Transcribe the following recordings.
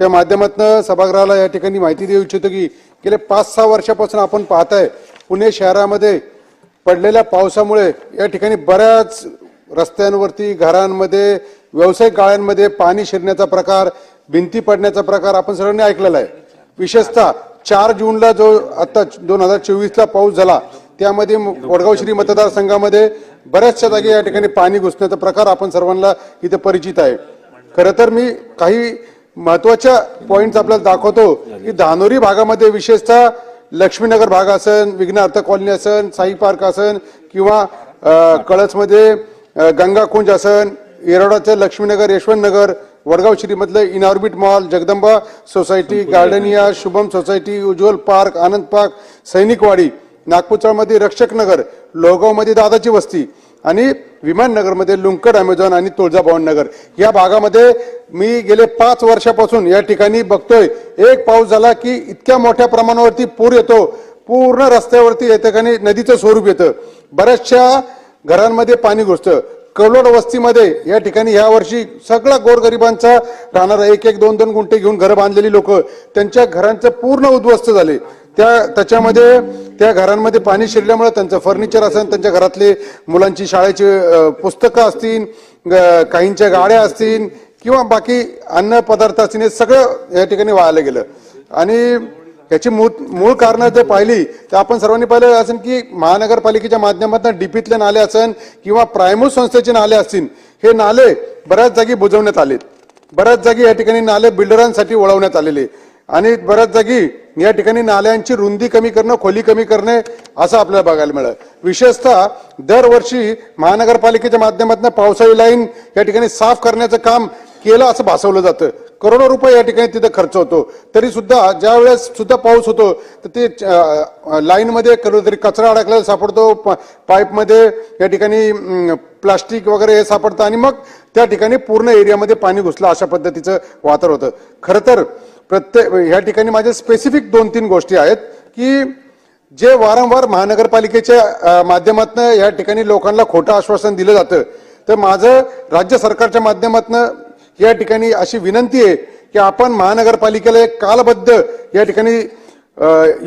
च्या माध्यमातून सभागृहाला या ठिकाणी माहिती देऊ इच्छितो की गेले पाच सहा वर्षापासून आपण पाहताय पुणे शहरामध्ये पडलेल्या पावसामुळे या ठिकाणी बऱ्याच रस्त्यांवरती घरांमध्ये व्यावसायिक गाळ्यांमध्ये पाणी शिरण्याचा प्रकार भिंती पडण्याचा प्रकार आपण सर्वांनी ऐकलेला आहे. विशेषतः चार जूनला जो आता दोन हजार चोवीसला पाऊस झाला त्यामध्ये वडगाव श्री मतदारसंघामध्ये बऱ्याचशा जागी या ठिकाणी पाणी घुसण्याचा प्रकार आपण सर्वांना इथे परिचित आहे. खरं तर मी काही महत्त्वाच्या पॉइंट आपल्याला दाखवतो की धानोरी भागामध्ये विशेषतः लक्ष्मीनगर भाग असन विघ्नार्थ कॉलनी असन साई पार्क असन किंवा कळसमध्ये गंगाकुंज असन येरवडाचं Laxminagar Yashwantnagar Wadgaon श्रीमधलं Inorbit mall Jagdamba society Gardenia Shubham society Ujjwal park Anand park Sainikwadi नागपूरमध्ये रक्षक नगर लोहगावमध्ये दादाची वस्ती आणि विमाननगरमध्ये लुंकड अमेझॉन आणि तुळजाभवन नगर. या भागामध्ये मी गेले पाच वर्षापासून या ठिकाणी बघतोय. एक पाऊस झाला की इतक्या मोठ्या प्रमाणावरती पूर येतो. पूर्ण रस्त्यावरती या ठिकाणी नदीचं स्वरूप येतं. बऱ्याचशा घरांमध्ये पाणी घुसतं. कलोड वस्तीमध्ये या ठिकाणी ह्या वर्षी सगळा गोरगरिबांचा राहणारा एक एक दोन दोन गुंठे घेऊन घरं बांधलेली लोक. त्यांच्या घरांचं पूर्ण उद्ध्वस्त झाले. त्या त्याच्यामध्ये त्या घरांमध्ये पाणी शिरल्यामुळे त्यांचं फर्निचर असेल त्यांच्या घरातले मुलांची शाळेची पुस्तकं असतील ग- काहींच्या गाड्या असतील किंवा बाकी अन्न पदार्थ असतील हे सगळं या ठिकाणी वाहायला गेलं. आणि याची मूळ मूळ कारणं जर पाहिली तर आपण सर्वांनी पाहिलं असेल की महानगरपालिकेच्या माध्यमातून डीपीतले नाले असेल किंवा प्रायमरी संस्थेचे नाले असतील हे नाले बऱ्याच जागी बुजवण्यात आलेत. बऱ्याच जागी या ठिकाणी नाले बिल्डरांसाठी वळवण्यात आलेले. आणि बऱ्याच जागी या ठिकाणी नाल्यांची रुंदी कमी करणं खोली कमी करणे असं आपल्याला बघायला मिळालं. विशेषतः दरवर्षी महानगरपालिकेच्या माध्यमातून पावसाळी लाईन या ठिकाणी साफ करण्याचं काम केलं असं भासवलं जातं. करोडो रुपये या ठिकाणी तिथं खर्च होतो. तरी सुद्धा ज्या वेळेस सुद्धा पाऊस होतो तर ते लाईनमध्ये कधीतरी कचरा अडकलेला सापडतो प- पाईपमध्ये या ठिकाणी प्लास्टिक वगैरे हे सापडतं आणि मग त्या ठिकाणी पूर्ण एरियामध्ये पाणी घुसलं अशा पद्धतीचं वातावरण होतं. खरं तर प्रत्येक ह्या ठिकाणी माझे स्पेसिफिक दोन तीन गोष्टी आहेत की जे वारंवार महानगरपालिकेच्या माध्यमातून या ठिकाणी लोकांना खोटं आश्वासन दिलं जातं तर माझं राज्य सरकारच्या माध्यमातून या ठिकाणी अशी विनंती आहे की आपण महानगरपालिकेला एक कालबद्ध या ठिकाणी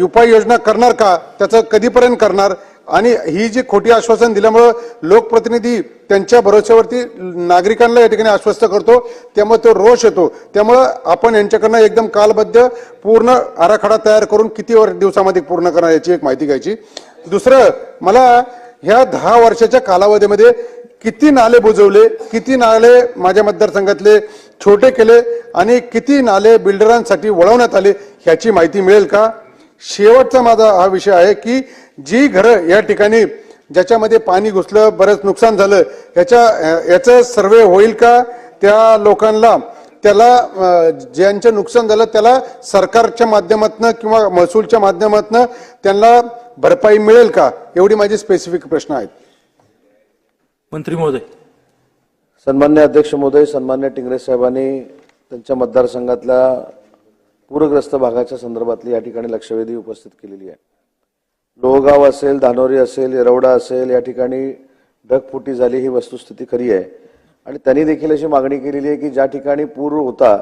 उपाययोजना करणार का? त्याचं कधीपर्यंत करणार? आणि ही जी खोटी आश्वासन दिल्यामुळं लोकप्रतिनिधी त्यांच्या भरोश्यावरती नागरिकांना या ठिकाणी आश्वस्त करतो त्यामुळे तो रोष येतो. त्यामुळं आपण यांच्याकडनं एकदम कालबद्ध पूर्ण आराखडा तयार करून किती वर- दिवसामध्ये पूर्ण करणार याची एक माहिती घ्यायची. दुसरं मला ह्या दहा वर्षाच्या कालावधीमध्ये किती नाले बुजवले किती नाले माझ्या मतदारसंघातले छोटे केले आणि किती नाले बिल्डरांसाठी वळवण्यात आले ह्याची माहिती मिळेल का? शेवटचा माझा हा विषय आहे की जी घरं या ठिकाणी ज्याच्यामध्ये पाणी घुसलं बरंच नुकसान झालं ह्याच्या याचं सर्वे होईल का? त्या लोकांना त्याला ज्यांचं नुकसान झालं त्याला सरकारच्या माध्यमातून किंवा महसूलच्या माध्यमातून त्यांना भरपाई मिळेल का? एवढी माझी स्पेसिफिक प्रश्न आहेत. मंत्री महोदय. सन्मान्य अध्यक्ष महोदय सन्मान्य टिंगरे साहेबांनी त्यांच्या मतदारसंघातल्या पूरग्रस्त भागाच्या संदर्भातली या ठिकाणी लक्षवेधी उपस्थित केलेली आहे. लोहगाव असेल धानोरी असेल येरवडा असेल या ठिकाणी ढगफुटी झाली ही वस्तुस्थिती खरी आहे. आणि त्यांनी देखील अशी मागणी केलेली आहे की ज्या ठिकाणी पूर होता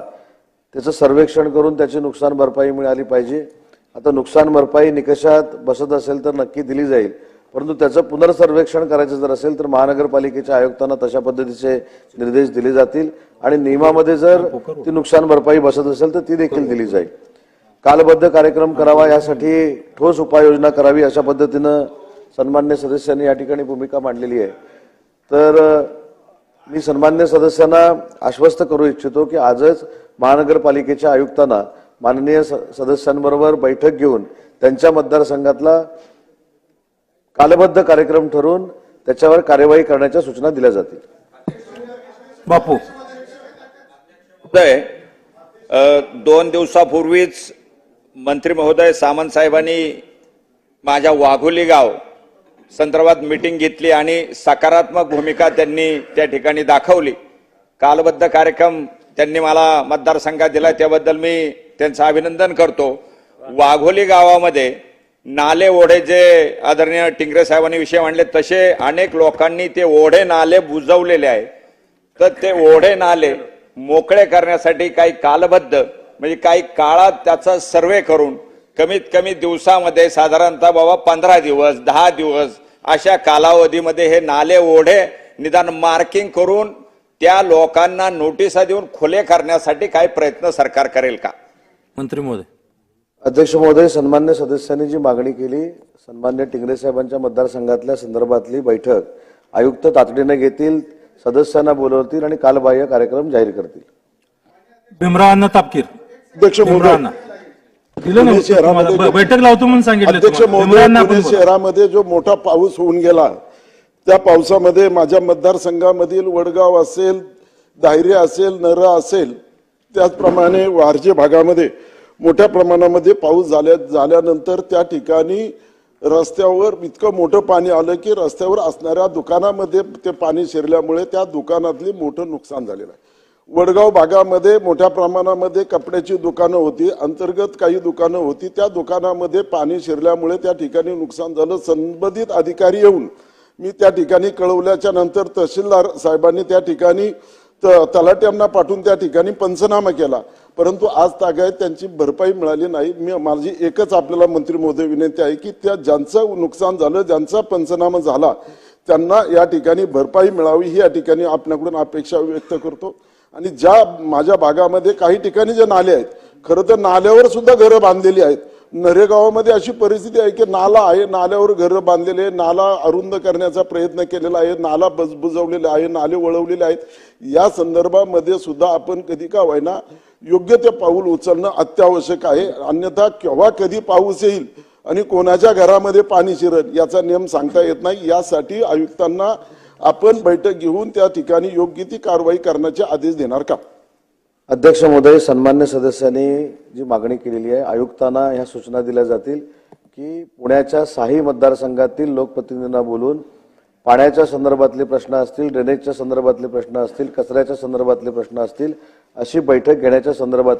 त्याचं सर्वेक्षण करून त्याची नुकसान भरपाई मिळाली पाहिजे. आता नुकसान भरपाई निकषात बसत असेल तर नक्की दिली जाईल. परंतु त्याचं पुनर्सर्वेक्षण करायचं जर असेल तर महानगरपालिकेच्या आयुक्तांना तशा पद्धतीचे निर्देश दिले जातील. आणि नियमामध्ये जर ती नुकसान भरपाई बसत असेल तर ती देखील दिली जाईल. कालबद्ध कार्यक्रम करावा यासाठी ठोस उपाययोजना करावी अशा पद्धतीनं सन्मान्य सदस्यांनी या ठिकाणी भूमिका मांडलेली आहे. तर मी सन्मान्य सदस्यांना आश्वस्त करू इच्छितो की आजच महानगरपालिकेच्या आयुक्तांना माननीय स- सदस्यांबरोबर बैठक घेऊन त्यांच्या मतदारसंघातला कालबद्ध कार्यक्रम ठरवून त्याच्यावर कार्यवाही करण्याच्या सूचना दिल्या जातील. बापू. दोन दिवसापूर्वीच मंत्री महोदय सामंत साहेबांनी माझ्या वाघोली गाव संदर्भात मिटिंग घेतली आणि सकारात्मक भूमिका त्यांनी त्या ठिकाणी दाखवली. कालबद्ध कार्यक्रम त्यांनी मला मतदारसंघात दिला त्याबद्दल मी त्यांचं अभिनंदन करतो. वाघोली गावामध्ये नाले ओढे जे आदरणीय टिंगरे साहेबांनी विषय मांडले तसे अनेक लोकांनी ते ओढे नाले बुजवलेले आहे. तर ते ओढे नाले मोकळे करण्यासाठी काही कालबद्ध म्हणजे काही काळात त्याचा सर्वे करून कमीत कमी दिवसामध्ये साधारणतः बाबा पंधरा दिवस दहा दिवस अशा कालावधीमध्ये हे नाले ओढे निदान मार्किंग करून त्या लोकांना नोटिसा देऊन खुले करण्यासाठी काही प्रयत्न सरकार करेल का? मंत्री महोदय. अध्यक्ष महोदय सन्मान्य सदस्यांनी जी मागणी केली सन्मान्य टिंगरे साहेबांच्या मतदारसंघातल्या संदर्भातली बैठक आयुक्त तातडीने घेतील सदस्यांना बोलवतील आणि कालबाह्य कार्यक्रम जाहीर करतील भीमराव अण्णा तापकीर अध्यक्ष भीमराव महोदय अण्णा दिलं ना पुणे शहरामध्ये तुम्हाला. ब- बैठक लावतो म्हणून सांगितलं अध्यक्ष तुम्हाला. पुणे. शहरामध्ये जो मोठा पाऊस होऊन गेला त्या पावसामध्ये माझ्या मतदारसंघामधील वडगाव असेल दायरे असेल नरा असेल त्याचप्रमाणे वारजे भागामध्ये मोठ्या प्रमाणामध्ये पाऊस झाल्या झाल्यानंतर त्या ठिकाणी रस्त्यावर इतकं मोठं पाणी आलं की रस्त्यावर असणाऱ्या दुकानामध्ये ते पाणी शिरल्यामुळे त्या दुकानातली मोठं नुकसान झालेलं आहे. वडगाव भागामध्ये मोठ्या प्रमाणामध्ये कपड्याची दुकानं होती अंतर्गत काही दुकानं होती त्या दुकानामध्ये पाणी शिरल्यामुळे त्या ठिकाणी नुकसान झालं. संबंधित अधिकारी येऊन मी त्या ठिकाणी कळवल्याच्या नंतर तहसीलदार साहेबांनी त्या ठिकाणी तलाट्यांना पाठवून त्या ठिकाणी पंचनामा केला. परंतु आज तागायत त्यांची भरपाई मिळाली नाही. मी माझी एकच आपल्याला मंत्री महोदय विनंती आहे की त्या ज्यांचं नुकसान झालं ज्यांचा पंचनामा झाला त्यांना या ठिकाणी भरपाई मिळावी ही या ठिकाणी आपल्याकडून अपेक्षा व्यक्त करतो. आणि ज्या माझ्या भागामध्ये काही ठिकाणी जे नाले आहेत खरं तर नाल्यावर सुद्धा घरं बांधलेली आहेत. नरेगावामध्ये अशी परिस्थिती आहे की नाला आहे नाल्यावर घरं बांधलेले आहे नाला अरुंद करण्याचा प्रयत्न केलेला आहे नाला बज बुजवलेला आहे नाले वळवलेले आहेत. या संदर्भामध्ये सुद्धा आपण कधी का व्हायना योग्य ते पाऊल उचलणं अत्यावश्यक आहे. अन्यथा केव्हा कधी पाऊस येईल आणि कोणाच्या घरामध्ये पाणी शिरल याचा नियम सांगता येत नाही. यासाठी आयुक्तांना आपण बैठक घेऊन त्या ठिकाणी योग्य ती कारवाई करण्याचे आदेश देणार का? अध्यक्ष महोदय सन्मान्य सदस्यांनी जी मागणी केलेली आहे आयुक्तांना ह्या सूचना दिल्या जातील की पुण्याच्या साही मतदारसंघातील लोकप्रतिनिधींना बोलून पाण्याच्या संदर्भातले प्रश्न असतील ड्रेनेजच्या संदर्भातले प्रश्न असतील कचऱ्याच्या संदर्भातले प्रश्न असतील अशी बैठक घेण्याच्या संदर्भात